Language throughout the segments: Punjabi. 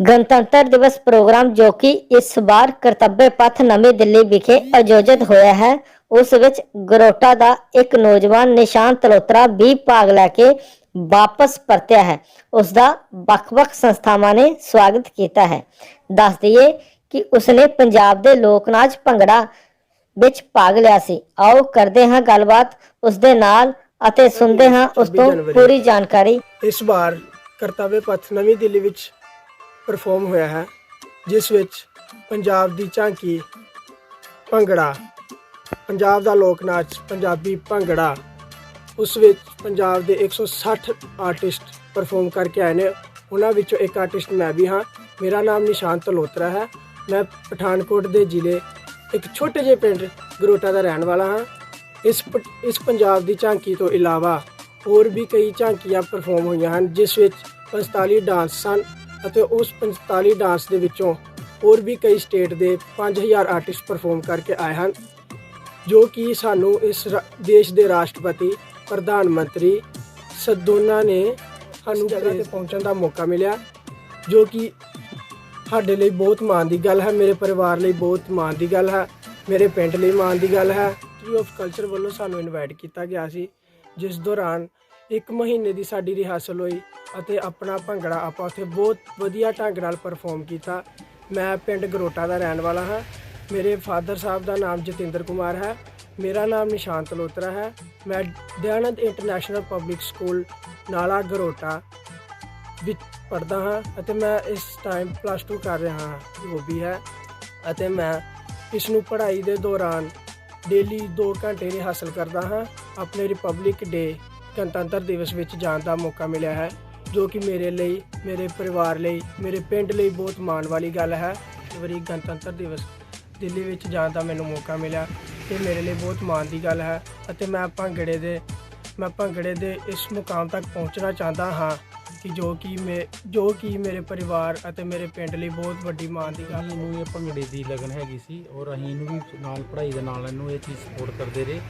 ਗਣਤੰਤਰ ਦਿਵਸ ਪ੍ਰੋਗਰਾਮ ਜੋ ਕਿ ਇਸ ਵਾਰ ਕਰਤੱਵਯ ਪਥ ਨਵੀਂ ਦਿੱਲੀ ਵਿਖੇ ਆਯੋਜਿਤ ਹੋਇਆ ਹੈ ਉਸ ਵਿੱਚ ਗਰੋਟਾ ਦਾ ਇੱਕ ਨੌਜਵਾਨ ਨਿਸ਼ਾਨ ਤਲੋਤਰਾ ਵੀ ਭਾਗ ਲੈ ਕੇ ਵਾਪਸ ਪਰਤਿਆ ਹੈ। ਉਸ ਦਾ ਵੱਖ-ਵੱਖ ਸੰਸਥਾਵਾਂ ਨੇ ਸਵਾਗਤ ਕੀਤਾ ਹੈ। ਦੱਸ ਦਈਏ ਕਿ ਉਸਨੇ ਪੰਜਾਬ ਦੇ ਲੋਕ ਨਾਚ ਭੰਗੜਾ ਵਿੱਚ ਭਾਗ ਲਿਆ ਸੀ। ਆਓ ਕਰਦੇ ਹਾਂ ਗੱਲਬਾਤ ਉਸ ਦੇ ਨਾਲ ਅਤੇ ਸੁਣਦੇ ਹਾਂ ਉਸ ਤੋਂ ਪੂਰੀ ਜਾਣਕਾਰੀ। ਇਸ ਵਾਰ ਕਰਤੱਵਯ ਪਥ ਨਵੀਂ ਦਿੱਲੀ ਵਿੱਚ ਪਰਫਾਰਮ ਹੋਇਆ ਹੈ, ਜਿਸ ਵਿੱਚ ਪੰਜਾਬ ਦੀ ਝਾਂਕੀ ਭੰਗੜਾ, ਪੰਜਾਬ ਦਾ ਲੋਕ ਨਾਚ ਪੰਜਾਬੀ ਭੰਗੜਾ, ਉਸ ਵਿੱਚ ਪੰਜਾਬ ਦੇ 160 ਆਰਟਿਸਟ ਪਰਫਾਰਮ ਕਰਕੇ ਆਏ ਨੇ। ਉਹਨਾਂ ਵਿੱਚੋਂ ਇੱਕ ਆਰਟਿਸਟ ਮੈਂ ਵੀ ਹਾਂ। ਮੇਰਾ ਨਾਮ ਨਿਸ਼ਾਂਤ ਤਲੋਤਰਾ ਹੈ। ਮੈਂ ਪਠਾਨਕੋਟ ਦੇ ਜ਼ਿਲ੍ਹੇ ਇੱਕ ਛੋਟੇ ਜਿਹੇ ਪਿੰਡ ਗਰੋਟਾ ਦਾ ਰਹਿਣ ਵਾਲਾ ਹਾਂ। ਇਸ ਪ- ਇਸ ਪੰਜਾਬ ਦੀ ਝਾਂਕੀ ਤੋਂ ਇਲਾਵਾ ਹੋਰ ਵੀ ਕਈ ਝਾਂਕੀਆਂ ਪਰਫਾਰਮ ਹੋਈਆਂ ਹਨ, ਜਿਸ ਵਿੱਚ 45 ਡਾਂਸ ਸਨ ਅਤੇ ਉਸ 45 ਡਾਂਸ ਦੇ ਵਿੱਚੋਂ ਹੋਰ ਵੀ ਕਈ ਸਟੇਟ ਦੇ 5000 ਆਰਟਿਸਟ ਪਰਫਾਰਮ ਕਰਕੇ ਆਏ ਹਨ ਜੋ ਕਿ ਸਾਨੂੰ ਇਸ ਦੇਸ਼ ਦੇ ਰਾਸ਼ਟਰਪਤੀ ਪ੍ਰਧਾਨ ਮੰਤਰੀ ਸਦੋਨਾ ਨੇ ਸਾਨੂੰ ਜਗ੍ਹਾ ਤੇ ਪਹੁੰਚਣ ਦਾ ਮੌਕਾ ਮਿਲਿਆ ਜੋ ਕਿ ਸਾਡੇ ਲਈ ਬਹੁਤ ਮਾਣ ਦੀ ਗੱਲ ਹੈ ਮੇਰੇ ਪਰਿਵਾਰ ਲਈ ਬਹੁਤ ਮਾਣ ਦੀ ਗੱਲ ਹੈ ਮੇਰੇ ਪਿੰਡ ਲਈ ਮਾਣ ਦੀ ਗੱਲ ਹੈ। ਮਿਨਿਸਟਰੀ ਆਫ ਕਲਚਰ ਵੱਲੋਂ ਸਾਨੂੰ ਇਨਵਾਈਟ ਕੀਤਾ ਗਿਆ ਸੀ ਜਿਸ ਦੌਰਾਨ ਇੱਕ ਮਹੀਨੇ ਦੀ ਸਾਡੀ ਰਿਹਰਸਲ ਹੋਈ ਅਤੇ ਆਪਣਾ ਭੰਗੜਾ ਆਪਾਂ ਉੱਥੇ ਬਹੁਤ ਵਧੀਆ ਢੰਗ ਨਾਲ ਪਰਫਾਰਮ ਕੀਤਾ। ਮੈਂ ਪਿੰਡ ਗਰੋਟਾ ਦਾ ਰਹਿਣ ਵਾਲਾ ਹਾਂ। ਮੇਰੇ ਫਾਦਰ ਸਾਹਿਬ ਦਾ ਨਾਮ ਜਤਿੰਦਰ ਕੁਮਾਰ ਹੈ। ਮੇਰਾ ਨਾਮ ਨਿਸ਼ਾਂਤ ਲੋਤਰਾ ਹੈ। ਮੈਂ ਦਿਆਨੰਦ ਇੰਟਰਨੈਸ਼ਨਲ ਪਬਲਿਕ ਸਕੂਲ ਨਾਲਾ ਗਰੋਟਾ ਵਿੱਚ ਪੜ੍ਹਦਾ ਹਾਂ ਅਤੇ ਮੈਂ ਇਸ ਟਾਈਮ ਪਲੱਸ 2 ਕਰ ਰਿਹਾ ਹਾਂ। ਜੋ ਵੀ ਹੈ। ਅਤੇ ਮੈਂ ਇਸ ਨੂੰ ਪੜ੍ਹਾਈ ਦੇ ਦੌਰਾਨ ਡੇਲੀ 2 ਘੰਟੇ ਰਿਹਾਸਲ ਕਰਦਾ ਹਾਂ। ਆਪਣੇ ਰਿਪਬਲਿਕ ਡੇ ਗਣਤੰਤਰ ਦਿਵਸ ਵਿੱਚ ਜਾਣ ਦਾ ਮੌਕਾ ਮਿਲਿਆ ਹੈ, ਜੋ ਕਿ ਮੇਰੇ ਲਈ, ਮੇਰੇ ਪਰਿਵਾਰ ਲਈ, ਮੇਰੇ ਪਿੰਡ ਲਈ ਬਹੁਤ ਮਾਣ ਵਾਲੀ ਗੱਲ ਹੈ। ਇਸ ਵਾਰੀ ਗਣਤੰਤਰ ਦਿਵਸ ਦਿੱਲੀ ਵਿੱਚ ਜਾਣ ਦਾ ਮੈਨੂੰ ਮੌਕਾ ਮਿਲਿਆ ਤੇ ਮੇਰੇ ਲਈ ਬਹੁਤ ਮਾਣ ਦੀ ਗੱਲ ਹੈ ਅਤੇ ਮੈਂ ਭੰਗੜੇ ਦੇ ਮੈਂ ਭੰਗੜੇ ਦੇ ਇਸ ਮੁਕਾਮ ਤੱਕ ਪਹੁੰਚਣਾ ਚਾਹੁੰਦਾ ਹਾਂ ਕਿ ਜੋ ਕਿ ਮੇ, ਜੋ ਕਿ ਮੇਰੇ ਪਰਿਵਾਰ ਅਤੇ ਮੇਰੇ ਪਿੰਡ ਲਈ ਬਹੁਤ ਵੱਡੀ ਮਾਣ ਦੀ ਗੱਲ ਨੂੰ ਇਹ ਭੰਗੜੇ ਦੀ ਲਗਨ ਹੈਗੀ ਸੀ ਔਰ ਅਸੀਂ ਇਹਨੂੰ ਵੀ ਨਾਲ ਪੜ੍ਹਾਈ ਦੇ ਨਾਲ ਇਹਨੂੰ ਇਹ ਚੀਜ਼ ਸਪੋਰਟ ਕਰਦੇ ਰਹੇ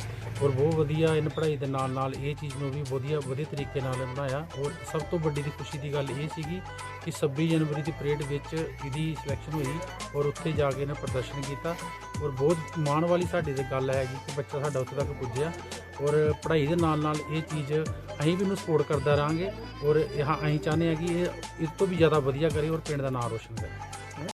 ਔਰ ਬਹੁਤ ਵਧੀਆ ਇਹਨ ਪੜ੍ਹਾਈ ਦੇ ਨਾਲ ਨਾਲ ਇਹ ਚੀਜ਼ ਨੂੰ ਵੀ ਵਧੀਆ ਵਧੀਆ ਤਰੀਕੇ ਨਾਲ ਬਣਾਇਆ ਔਰ ਸਭ ਤੋਂ ਵੱਡੀ ਦੀ ਖੁਸ਼ੀ ਦੀ ਗੱਲ ਇਹ ਸੀਗੀ ਕਿ 26 ਜਨਵਰੀ ਦੀ ਪਰੇਡ ਵਿੱਚ ਇਹਦੀ ਸਿਲੈਕਸ਼ਨ ਹੋਈ ਔਰ ਉੱਥੇ ਜਾ ਕੇ ਇਹਨੇ ਪ੍ਰਦਰਸ਼ਨ ਕੀਤਾ ਔਰ ਬਹੁਤ ਮਾਣ ਵਾਲੀ ਸਾਡੇ ਤੇ ਗੱਲ ਹੈਗੀ ਕਿ ਬੱਚਾ ਸਾਡਾ ਉੱਥੇ ਤੱਕ ਪੁੱਜਿਆ। ਔਰ ਪੜ੍ਹਾਈ ਦੇ ਨਾਲ ਨਾਲ ਇਹ ਚੀਜ਼ ਅਸੀਂ ਵੀ ਉਹਨੂੰ ਸਪੋਰਟ ਕਰਦਾ ਰਹਾਂਗੇ। ਔਰ ਇਹ ਅਸੀਂ ਚਾਹੁੰਦੇ ਹਾਂ ਕਿ ਇਹ ਇਸ ਤੋਂ ਵੀ ਜ਼ਿਆਦਾ ਵਧੀਆ ਕਰੇ ਔਰ ਪਿੰਡ ਦਾ ਨਾਮ ਰੋਸ਼ਨ ਕਰੇ।